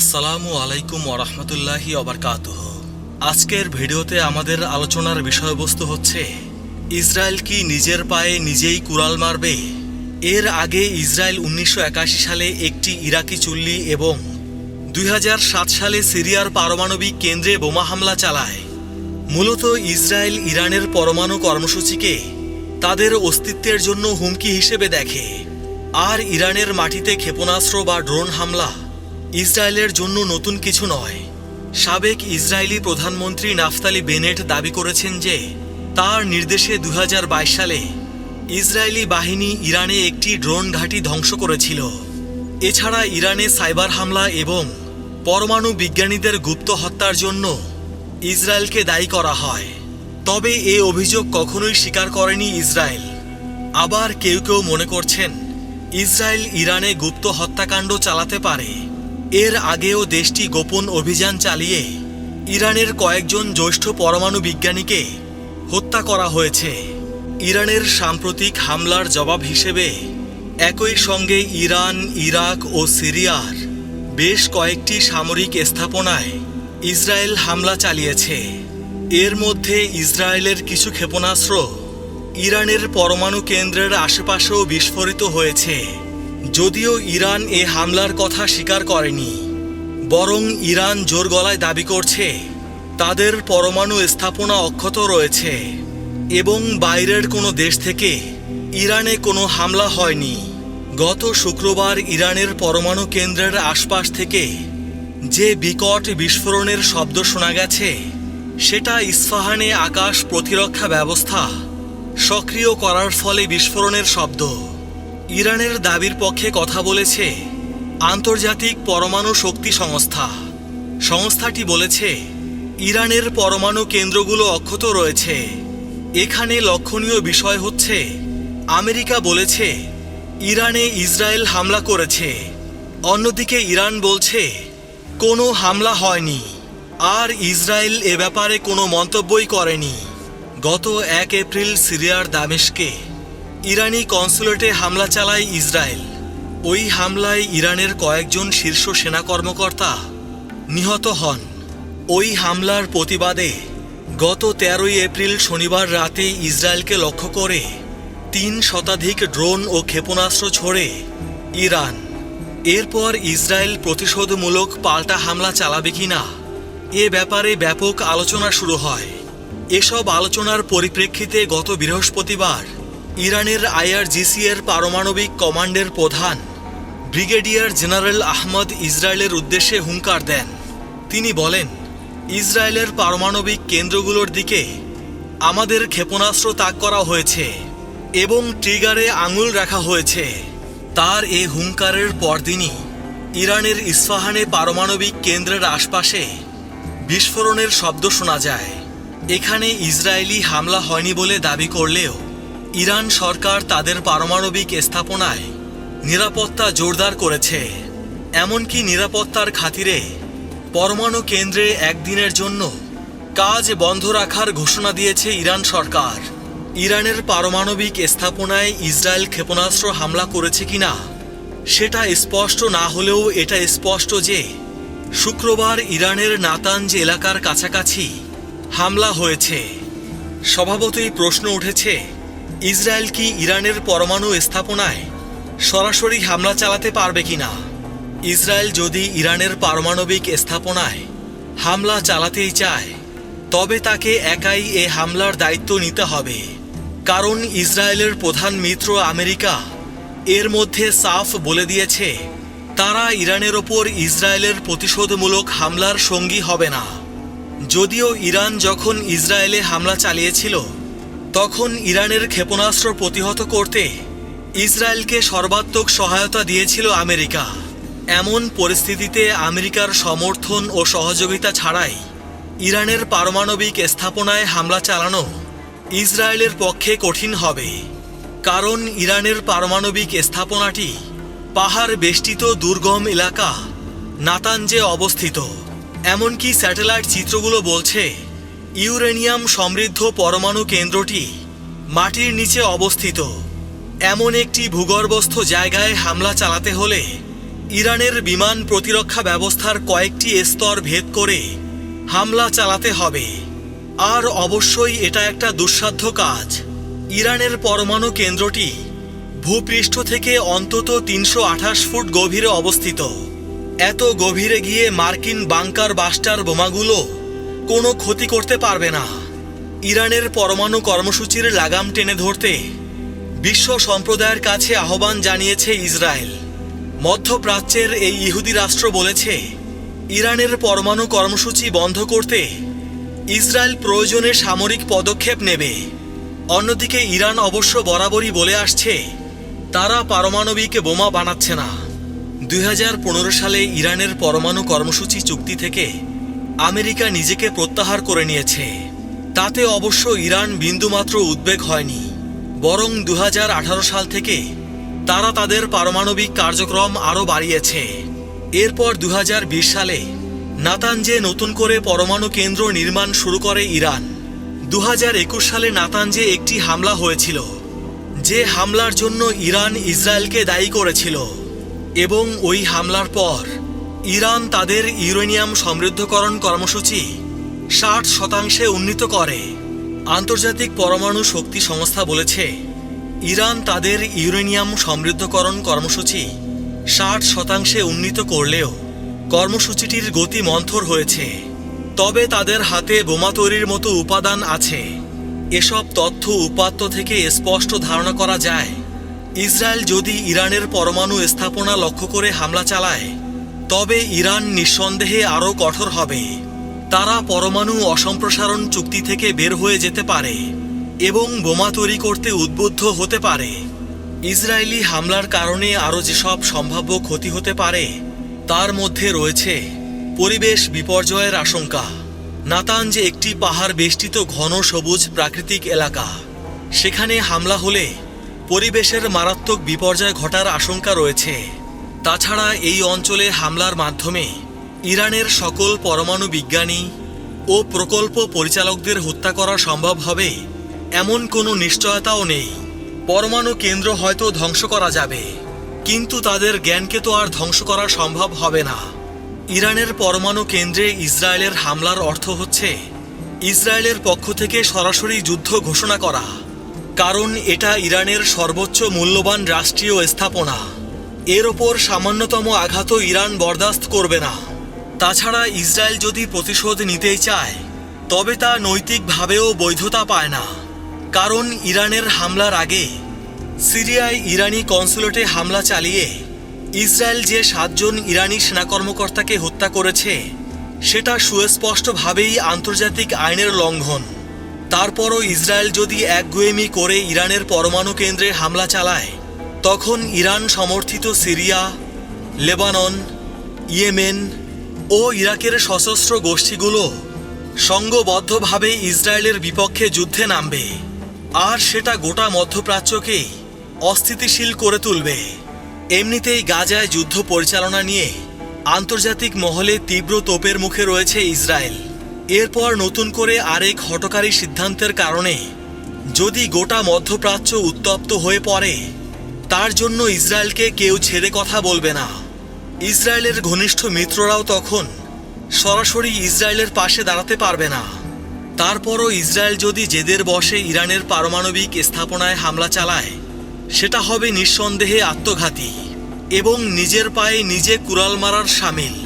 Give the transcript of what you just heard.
আসসালামু আলাইকুম ওরহমতুল্লাহি অবরকাতুহ আজকের ভিডিওতে আমাদের আলোচনার বিষয়বস্তু হচ্ছে, ইসরায়েল কি নিজের পায়ে নিজেই কুড়াল মারবে? এর আগে ইসরায়েল উনিশশো একাশি সালে একটি ইরাকি চুল্লি এবং দুই হাজার সাত সালে সিরিয়ার পারমাণবিক কেন্দ্রে বোমা হামলা চালায়। মূলত ইসরায়েল ইরানের পরমাণু কর্মসূচিকে তাদের অস্তিত্বের জন্য হুমকি হিসেবে দেখে। আর ইরানের মাটিতে ক্ষেপণাস্ত্র বা ড্রোন হামলা ইসরায়েলের জন্য নতুন কিছু নয়। সাবেক ইসরায়েলি প্রধানমন্ত্রী নাফতালি বেনেট দাবি করেছেন যে, তার নির্দেশে দু হাজার বাইশ সালে ইসরায়েলি বাহিনী ইরানে একটি ড্রোন ঘাঁটি ধ্বংস করেছিল। এছাড়া ইরানে সাইবার হামলা এবং পরমাণু বিজ্ঞানীদের গুপ্ত হত্যার জন্য ইসরায়েলকে দায়ী করা হয়। তবে এ অভিযোগ কখনোই স্বীকার করেনি ইসরায়েল। আবার কেউ কেউ মনে করছেন, ইসরায়েল ইরানে গুপ্ত হত্যাকাণ্ড চালাতে পারে। এর আগেও দেশটি গোপন অভিযান চালিয়ে ইরানের কয়েকজন জ্যেষ্ঠ পরমাণু বিজ্ঞানীকে হত্যা করা হয়েছে। ইরানের সাম্প্রতিক হামলার জবাব হিসেবে একই সঙ্গে ইরান, ইরাক ও সিরিয়ার বেশ কয়েকটি সামরিক স্থাপনায় ইসরায়েল হামলা চালিয়েছে। এর মধ্যে ইসরায়েলের কিছু ক্ষেপণাস্ত্র ইরানের পরমাণু কেন্দ্রের আশেপাশেও বিস্ফোরিত হয়েছে। যদিও ইরান এ হামলার কথা স্বীকার করেনি, বরং ইরান জোর গলায় দাবি করছে, তাদের পরমাণু স্থাপনা অক্ষত রয়েছে এবং বাইরের কোনো দেশ থেকে ইরানে কোনো হামলা হয়নি। গত শুক্রবার ইরানের পরমাণু কেন্দ্রের আশপাশ থেকে যে বিকট বিস্ফোরণের শব্দ শোনা গেছে, সেটা ইস্পাহানে আকাশ প্রতিরক্ষা ব্যবস্থা সক্রিয় করার ফলে বিস্ফোরণের শব্দ। ইরানের দাবির পক্ষে কথা বলেছে আন্তর্জাতিক পরমাণু শক্তি সংস্থা। সংস্থাটি বলেছে, ইরানের পরমাণু কেন্দ্রগুলো অক্ষত রয়েছে। এখানে লক্ষণীয় বিষয় হচ্ছে, আমেরিকা বলেছে, ইরানে ইসরায়েল হামলা করেছে। অন্যদিকে ইরান বলছে, কোনো হামলা হয়নি। আর ইসরায়েল এ ব্যাপারে কোনো মন্তব্যই করেনি। গত এক এপ্রিল সিরিয়ার দামেশকে ইরানি কনসুলেটে হামলা চালায় ইসরায়েল। ওই হামলায় ইরানের কয়েকজন শীর্ষ সেনা কর্মকর্তা নিহত হন। ওই হামলার প্রতিবাদে গত তেরোই এপ্রিল শনিবার রাতে ইসরায়েলকে লক্ষ্য করে তিন শতাধিক ড্রোন ও ক্ষেপণাস্ত্র ছড়ে ইরান। এরপর ইসরায়েল প্রতিশোধমূলক পাল্টা হামলা চালাবে কিনা, এ ব্যাপারে ব্যাপক আলোচনা শুরু হয়। এসব আলোচনার পরিপ্রেক্ষিতে গত বৃহস্পতিবার ইরানের আইআরজিসি এর পারমাণবিক কমান্ডের প্রধান ব্রিগেডিয়ার জেনারেল আহমদ ইসরায়েলের উদ্দেশ্যে হুঙ্কার দেন। তিনি বলেন, ইসরায়েলের পারমাণবিক কেন্দ্রগুলোর দিকে আমাদের ক্ষেপণাস্ত্র তাক করা হয়েছে এবং ট্রিগারে আঙুল রাখা হয়েছে। তার এ হুঙ্কারের পরদিনই ইরানের ইস্পাহানে পারমাণবিক কেন্দ্রের আশপাশে বিস্ফোরণের শব্দ শোনা যায়। এখানে ইসরায়েলি হামলা হয়নি বলে দাবি করলেও ইরান সরকার তাদের পারমাণবিক স্থাপনায় নিরাপত্তা জোরদার করেছে। এমনকি নিরাপত্তার খাতিরে পরমাণু কেন্দ্রে একদিনের জন্য কাজ বন্ধ রাখার ঘোষণা দিয়েছে ইরান সরকার। ইরানের পারমাণবিক স্থাপনায় ইসরায়েল ক্ষেপণাস্ত্র হামলা করেছে কিনা, সেটা স্পষ্ট না হলেও এটা স্পষ্ট যে শুক্রবার ইরানের নাতাঞ্জ এলাকার কাছাকাছি হামলা হয়েছে। স্বভাবতই প্রশ্ন উঠেছে ইসরায়েল কি ইরানের পরমাণু স্থাপনায় সরাসরি হামলা চালাতে পারবে কিনা? ইসরায়েল যদি ইরানের পারমাণবিক স্থাপনায় হামলা চালাতেই চায়, তবে তাকে একাই এ হামলার দায়িত্ব নিতে হবে। কারণ ইসরায়েলের প্রধান মিত্র আমেরিকা এর মধ্যে সাফ বলে দিয়েছে, তারা ইরানের ওপর ইসরায়েলের প্রতিশোধমূলক হামলার সঙ্গী হবে না। যদিও ইরান যখন ইসরায়েলে হামলা চালিয়েছিল তখন ইরানের ক্ষেপণাস্ত্র প্রতিহত করতে ইসরায়েলকে সর্বাত্মক সহায়তা দিয়েছিল আমেরিকা। এমন পরিস্থিতিতে আমেরিকার সমর্থন ও সহযোগিতা ছাড়াই ইরানের পারমাণবিক স্থাপনায় হামলা চালানো ইসরায়েলের পক্ষে কঠিন হবে। কারণ ইরানের পারমাণবিক স্থাপনাটি পাহাড় বেষ্টিত দুর্গম এলাকা নাতানজে অবস্থিত। এমনকি স্যাটেলাইট চিত্রগুলো বলছে ইউরেনিয়াম সমৃদ্ধ পরমাণু কেন্দ্রটি মাটির নিচে অবস্থিত। এমন একটি ভূগর্ভস্থ জায়গায় হামলা চালাতে হলে ইরানের বিমান প্রতিরক্ষা ব্যবস্থার কয়েকটি স্তর ভেদ করে হামলা চালাতে হবে। আর অবশ্যই এটা একটা দুঃসাধ্য কাজ। ইরানের পরমাণু কেন্দ্রটি ভূপৃষ্ঠ থেকে অন্তত তিনশো আঠাশ ফুট গভীরে অবস্থিত। এত গভীরে গিয়ে মার্কিন বাংকার বাস্টার বোমাগুলো কোনো ক্ষতি করতে পারবে না। ইরানের পরমাণু কর্মসূচির লাগাম টেনে ধরতে বিশ্ব সম্প্রদায়ের কাছে আহ্বান জানিয়েছে ইসরায়েল। মধ্যপ্রাচ্যের এই ইহুদি রাষ্ট্র বলেছে, ইরানের পরমাণু কর্মসূচি বন্ধ করতে ইসরায়েল প্রয়োজনে সামরিক পদক্ষেপ নেবে। অন্যদিকে ইরান অবশ্য বরাবরই বলে আসছে, তারা পারমাণবিক বোমা বানাচ্ছে না। দুই হাজার পনেরো সালে ইরানের পরমাণু কর্মসূচি চুক্তি থেকে আমেরিকা নিজেকে প্রত্যাহার করে নিয়েছে। তাতে অবশ্য ইরান বিন্দুমাত্র উদ্বেগ হয়নি। বরং দু হাজার আঠারো সাল থেকে তারা তাদের পারমাণবিক কার্যক্রম আরও বাড়িয়েছে। এরপর দু হাজার বিশ সালে নাতানজে নতুন করে পরমাণু কেন্দ্র নির্মাণ শুরু করে ইরান। দু হাজার একুশ সালে নাতানজে একটি হামলা হয়েছিল, যে হামলার জন্য ইরান ইসরায়েলকে দায়ী করেছিল। এবং ওই হামলার পর ইরান তাদের ইউরেনিয়াম সমৃদ্ধকরণ কর্মসূচি ষাট শতাংশে উন্নীত করে। আন্তর্জাতিক পরমাণু শক্তি সংস্থা বলেছে, ইরান তাদের ইউরেনিয়াম সমৃদ্ধকরণ কর্মসূচি ষাট শতাংশে উন্নীত করলেও কর্মসূচিটির গতি মন্থর হয়েছে। তবে তাদের হাতে বোমা তৈরির মতো উপাদান আছে। এসব তথ্য উপাত্ত থেকে স্পষ্ট ধারণা করা যায়। ইসরায়েল যদি ইরানের পরমাণু স্থাপনা লক্ষ্য করে হামলা চালায় তবে ইরান নিঃসন্দেহে আরও কঠোর হবে। তারা পরমাণু অসম্প্রসারণ চুক্তি থেকে বের হয়ে যেতে পারে এবং বোমা তৈরি করতে উদ্বুদ্ধ হতে পারে। ইসরায়েলি হামলার কারণে আরও যেসব সম্ভাব্য ক্ষতি হতে পারে, তার মধ্যে রয়েছে পরিবেশ বিপর্যয়ের আশঙ্কা। নাতান যে একটি পাহাড় বেষ্টিত ঘন সবুজ প্রাকৃতিক এলাকা, সেখানে হামলা হলে পরিবেশের মারাত্মক বিপর্যয় ঘটার আশঙ্কা রয়েছে। তাছাড়া এই অঞ্চলে হামলার মাধ্যমে ইরানের সকল পরমাণু বিজ্ঞানী ও প্রকল্প পরিচালকদের হত্যা করা সম্ভব হবে, এমন কোনো নিশ্চয়তাও নেই। পরমাণু কেন্দ্র হয়তো ধ্বংস করা যাবে, কিন্তু তাদের জ্ঞানকে তো আর ধ্বংস করা সম্ভব হবে না। ইরানের পরমাণু কেন্দ্রে ইসরায়েলের হামলার অর্থ হচ্ছে, ইসরায়েলের পক্ষ থেকে সরাসরি যুদ্ধ ঘোষণা করা। কারণ এটা ইরানের সর্বোচ্চ মূল্যবান রাষ্ট্রীয় স্থাপনা। এর ওপর সামান্যতম আঘাতও ইরান বরদাস্ত করবে না। তাছাড়া ইসরায়েল যদি প্রতিশোধ নিতেই চায়, তবে তা নৈতিকভাবেও বৈধতা পায় না। কারণ ইরানের হামলার আগে সিরিয়ায় ইরানি কনসুলেটে হামলা চালিয়ে ইসরায়েল যে সাতজন ইরানি সেনা কর্মকর্তাকে হত্যা করেছে, সেটা সুস্পষ্টভাবেই আন্তর্জাতিক আইনের লঙ্ঘন। তারপরও ইসরায়েল যদি একগুয়েমি করে ইরানের পরমাণু কেন্দ্রে হামলা চালায় তখন ইরান সমর্থিত সিরিয়া, লেবানন, ইয়েমেন ও ইরাকের সশস্ত্র গোষ্ঠীগুলো সংঘবদ্ধভাবে ইসরায়েলের বিপক্ষে যুদ্ধে নামবে। আর সেটা গোটা মধ্যপ্রাচ্যকে অস্থিতিশীল করে তুলবে। এমনিতেই গাজায় যুদ্ধ পরিচালনা নিয়ে আন্তর্জাতিক মহলে তীব্র তোপের মুখে রয়েছে ইসরায়েল। এরপর নতুন করে আরেক হটকারী সিদ্ধান্তের কারণে যদি গোটা মধ্যপ্রাচ্য উত্তপ্ত হয়ে পড়ে তার জন্য ইসরায়েলকে কেউ ছেড়ে কথা বলবে না। ইসরায়েলের ঘনিষ্ঠ মিত্ররাও তখন সরাসরি ইসরায়েলের পাশে দাঁড়াতে পারবে না। তারপরও ইসরায়েল যদি জেদের বসে ইরানের পারমাণবিক স্থাপনায় হামলা চালায়, সেটা হবে নিঃসন্দেহে আত্মঘাতী এবং নিজের পায়ে নিজে কুড়াল মারার সামিল।